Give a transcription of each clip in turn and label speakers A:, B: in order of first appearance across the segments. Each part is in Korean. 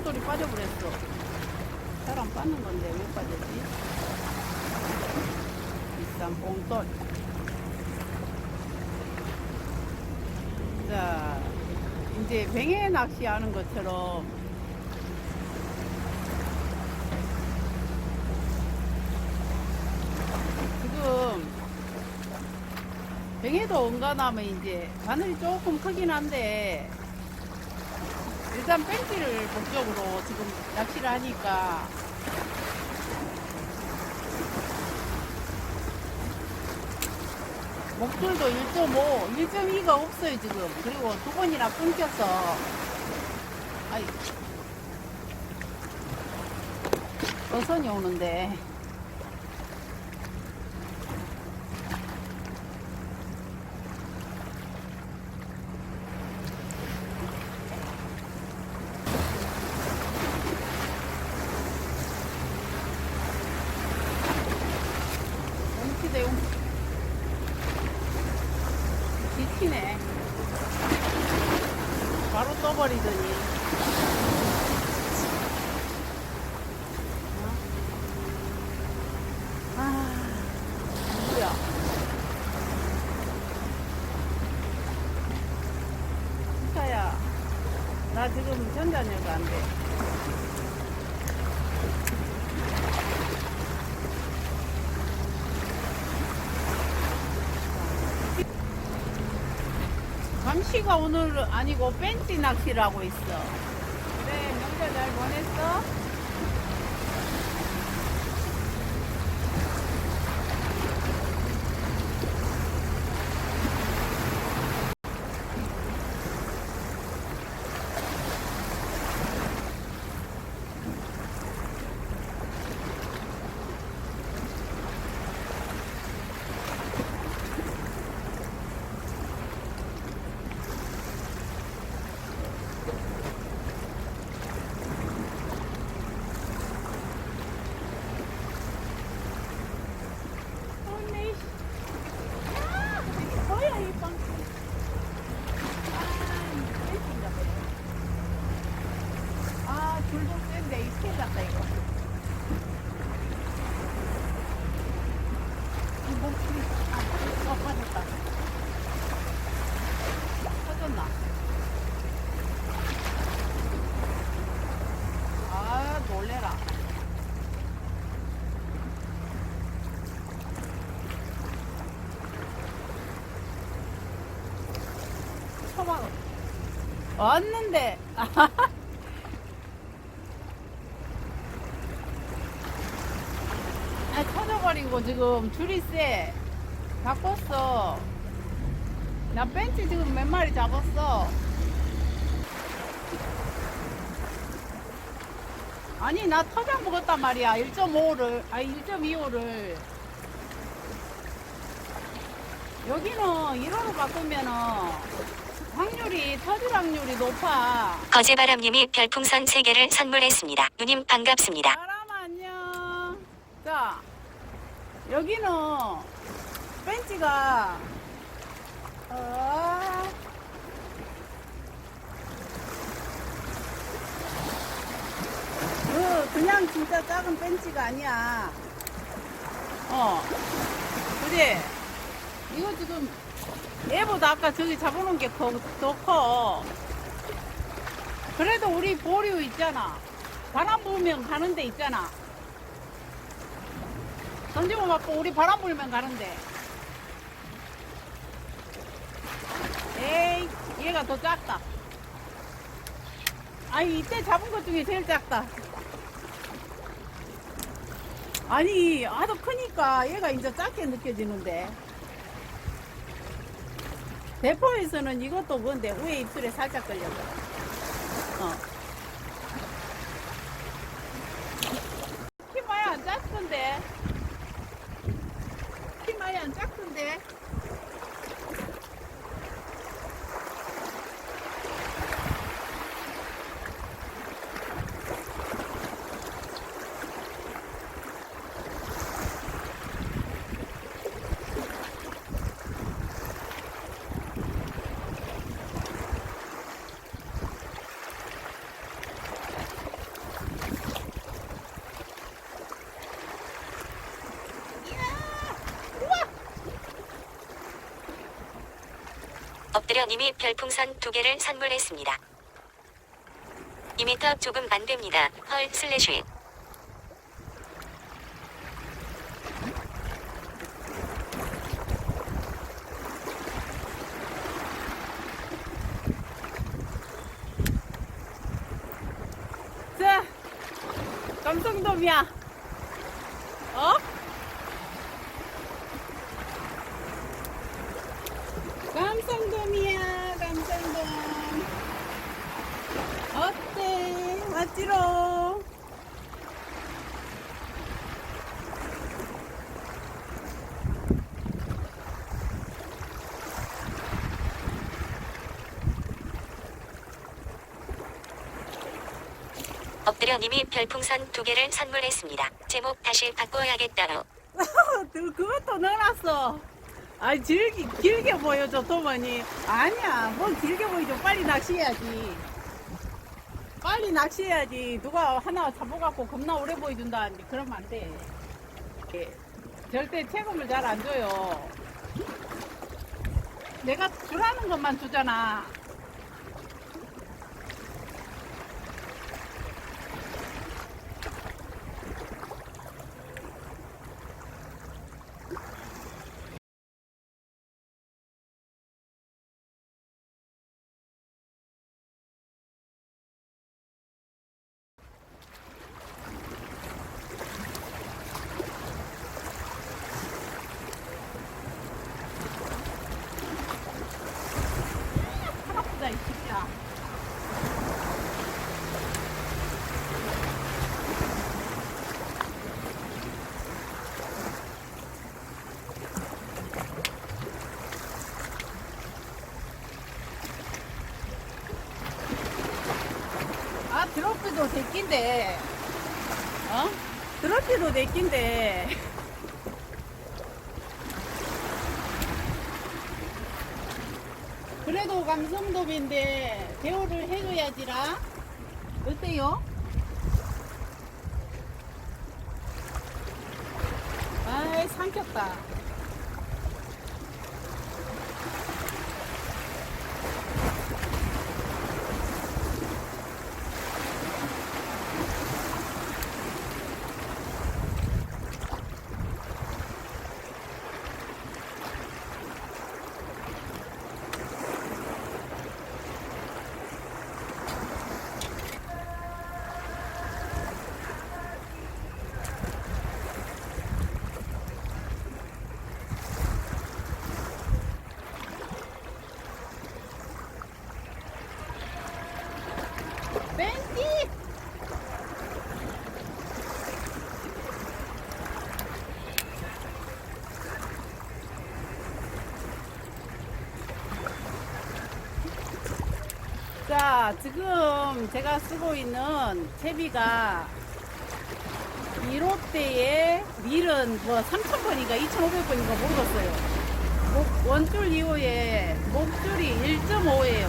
A: 봉돌이 빠져버렸어. 사람 빠는 건데 왜 빠졌지? 비싼 봉돌. 자, 이제 뱅에 낚시하는 것처럼 지금 뱅에도 온가나면 이제 바늘이 조금 크긴 한데 일단 뺑지를 목적으로 지금 낚시를 하니까. 목줄도 1.5, 1.2가 없어요 지금. 그리고 두 번이나 끊겼어 아이. 어선이 오는데 용치대 용 지치네 바로 떠버리더니 어? 아 누구야 스타야 나 지금 전자녀가 안 돼 감시가 오늘 아니고 벤치 낚시를 하고 있어. 그래, 명절 잘 보냈어? 어메, 씨. 아, 이게 뭐야, 이 빵. 아, 이거 벤치인가 보네. 아, 줄도 센데, 이 스케일 같다, 이거. 이 몸풀이, 아, 어, 빠졌다. 터졌나? 아, 놀래라. 쳐봐. 왔는데. 아, 터져버리고 지금 줄이 세. 바꿨어. 나 벤치 지금 몇 마리 잡았어. 아니, 나 터져 먹었단 말이야. 1.5를, 아니, 1.25를. 여기는 1호로 바꾸면은 확률이, 터질 확률이 높아.
B: 거제바람님이 별풍선 3개를 선물했습니다. 누님 반갑습니다.
A: 사람 안녕. 자, 여기는 벤치가 어, 그 그냥 진짜 작은 벤치가 아니야. 어, 그지? 이거 지금 얘보다 아까 저기 잡아놓은 게 더 커. 그래도 우리 보류 있잖아. 바람 불면 가는 데 있잖아. 던지고 맞고 우리 바람 불면 가는데. 에이, 얘가 더 작다. 아니, 이때 잡은 것 중에 제일 작다. 아니, 하도 크니까 얘가 이제 작게 느껴지는데. 대포에서는 이것도 뭔데, 위에 입술에 살짝 걸렸어. 어.
B: 엎드려 님이 별풍선 두 개를 선물했습니다. 2m 조금 안 됩니다. 헐 슬래시.
A: 자, 감성돔이야. 어? 감성돔이야, 감성돔. 어때? 맞지롱?
B: 엎드려 님이 별풍선 두 개를 선물했습니다. 제목 다시 바꿔야겠다요.
A: 그- 그것도 넣어놨어. 아, 길게, 길게 보여줘, 도머니. 아니야, 뭐 길게 보여줘. 빨리 낚시해야지. 빨리 낚시해야지. 누가 하나 잡아갖고 겁나 오래 보여준다는데, 그러면 안 돼. 예, 절대 체금을 잘 안 줘요. 내가 주라는 것만 주잖아. 하나보다 이 새끼야. 아, 드롭도 내낀데. 어? 드롭도 내낀데. 그래도 감성돔인데 대우를 해줘야지라. 어때요? 아이 삼켰다. 벤티! 자, 지금 제가 쓰고 있는 채비가 1호대에 밀은 뭐 3,000번인가 2,500번인가 모르겠어요. 목, 원줄 2호에 목줄이 1.5예요.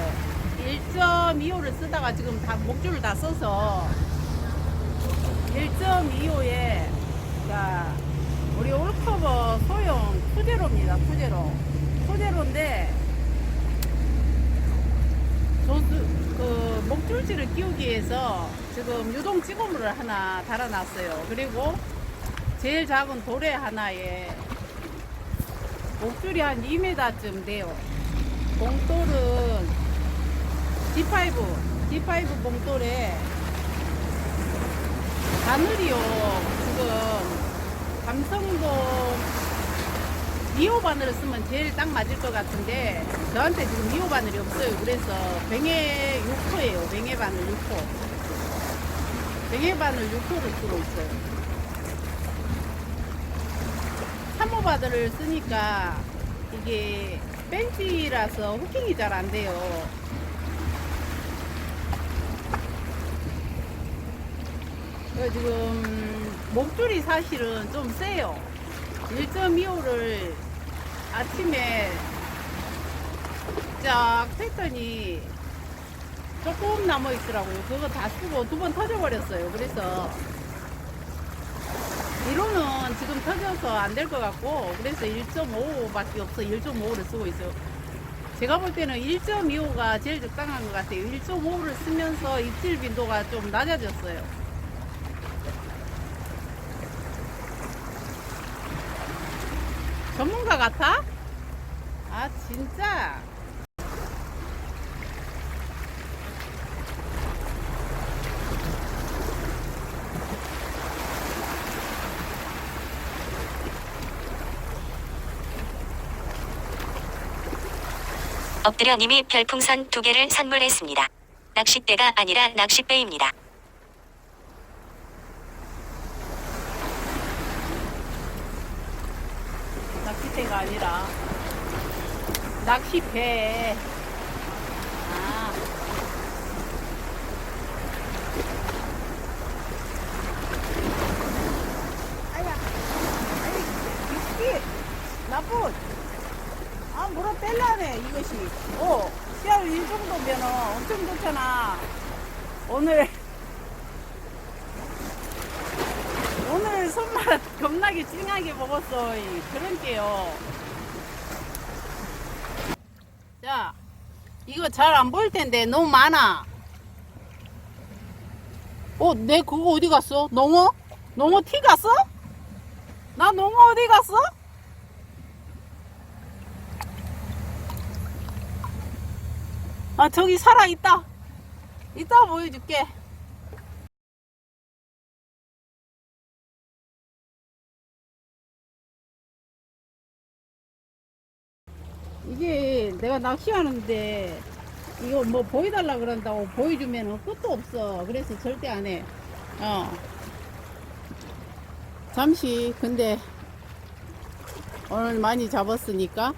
A: 1.25를 쓰다가 지금 다 목줄을 다 써서 1.25에 자 우리 올커버 소형 투제로입니다. 투제로 투제로인데 조수 그 목줄지를 끼우기 위해서 지금 유동 지고물을 하나 달아놨어요. 그리고 제일 작은 도래 하나에 목줄이 한 2m쯤 돼요. 봉돌은 D5, D5 봉돌에 바늘이요. 지금 감성도 미호 바늘을 쓰면 제일 딱 맞을 것 같은데 저한테 지금 미호 바늘이 없어요. 그래서 뱅에 6호예요. 뱅에 바늘 6호. 뱅에 바늘 6호를 쓰고 있어요. 3호 바늘을 쓰니까 이게 벤치라서 후킹이 잘 안 돼요. 그 지금 목줄이 사실은 좀 세요. 1.25를 아침에 쫙 뺐더니 조금 남아 있더라고요. 그거 다 쓰고 두 번 터져버렸어요. 그래서 1호는 지금 터져서 안 될 것 같고 그래서 1.5밖에 없어 1.5를 쓰고 있어요. 제가 볼 때는 1.25가 제일 적당한 것 같아요. 1.5를 쓰면서 입질 빈도가 좀 낮아졌어요. 전문가 같아? 아, 진짜?
B: 엎드려님이 별풍선 두 개를 선물했습니다. 낚싯대가 아니라 낚싯배입니다.
A: 낚싯대가 아니라 낚시배. 아. 이게 나쁜. 아, 뭐라 뺄라네 이것이. 어, 씨알 이 정도면은 엄청 좋잖아. 오늘. 오늘 손맛 겁나게 찡하게 먹었어. 이. 그런게요. 자, 이거 잘 안 보일 텐데 너무 많아. 어, 내 그거 어디 갔어? 농어? 농어 티 갔어? 나 농어 어디 갔어? 아, 저기 살아 있다. 이따 보여줄게. 이게 내가 낚시하는데 이거 뭐 보여달라 그런다고 보여주면 끝도 없어. 그래서 절대 안 해. 어. 잠시 근데 오늘 많이 잡았으니까